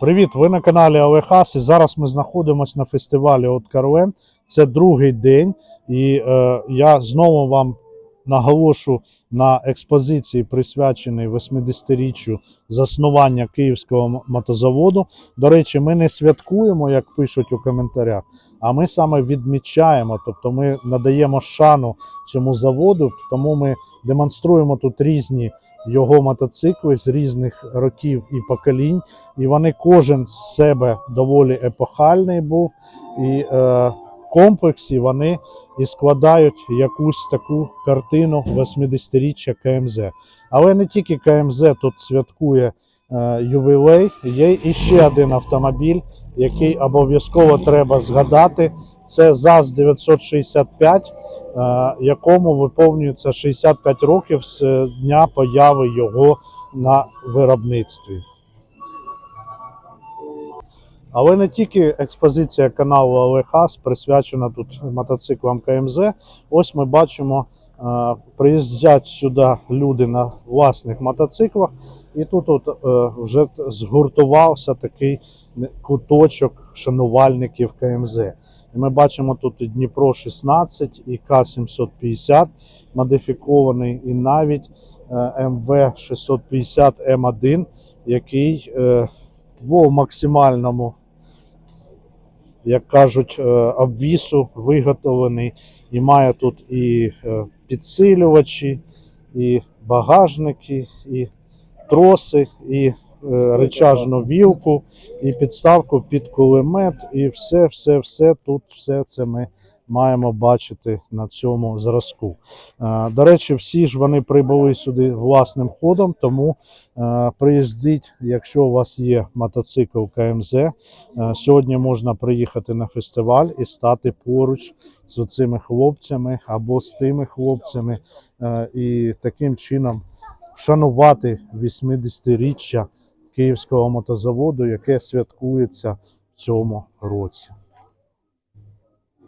Привіт! Ви на каналі Олехас. І зараз ми знаходимося на фестивалі от Карвен. Це другий день, і е, я знову вам наголошу на експозиції, присвяченій 80-річчю заснування Київського мотозаводу. До речі, ми не святкуємо, як пишуть у коментарях, а ми саме відмічаємо, тобто ми надаємо шану цьому заводу, тому ми демонструємо тут різні його мотоцикли з різних років і поколінь і вони кожен з себе доволі епохальний був, і е, комплексі вони і складають якусь таку картину 80-річчя КМЗ. Але не тільки КМЗ тут святкує е, ювілей, є іще один автомобіль, який обов'язково треба згадати. Це ЗАЗ 965, е, якому виповнюється 65 років з е, дня появи його на виробництві. Але не тільки експозиція каналу Олехас присвячена тут мотоциклам КМЗ. Ось ми бачимо, е, приїздять сюди люди на власних мотоциклах, і тут от, е, вже згуртувався такий куточок шанувальників КМЗ. І ми бачимо тут і Дніпро 16, і К-750 модифікований, і навіть е, МВ 650 М1, який в максимальному, як кажуть, е, обвісу виготовлений. І має тут і е, підсилювачі, і багажники, і троси, і е, речажну вілку, і підставку під кулемет, і все, все, все тут, все це ми маємо бачити на цьому зразку. Е, До речі, всі ж вони прибули сюди власним ходом, тому Е, Приїздіть, якщо у вас є мотоцикл КМЗ. Е, Сьогодні можна приїхати на фестиваль і стати поруч з цими хлопцями або з тими хлопцями, і таким чином вшанувати 80-річчя Київського мотозаводу, яке святкується в цьому році.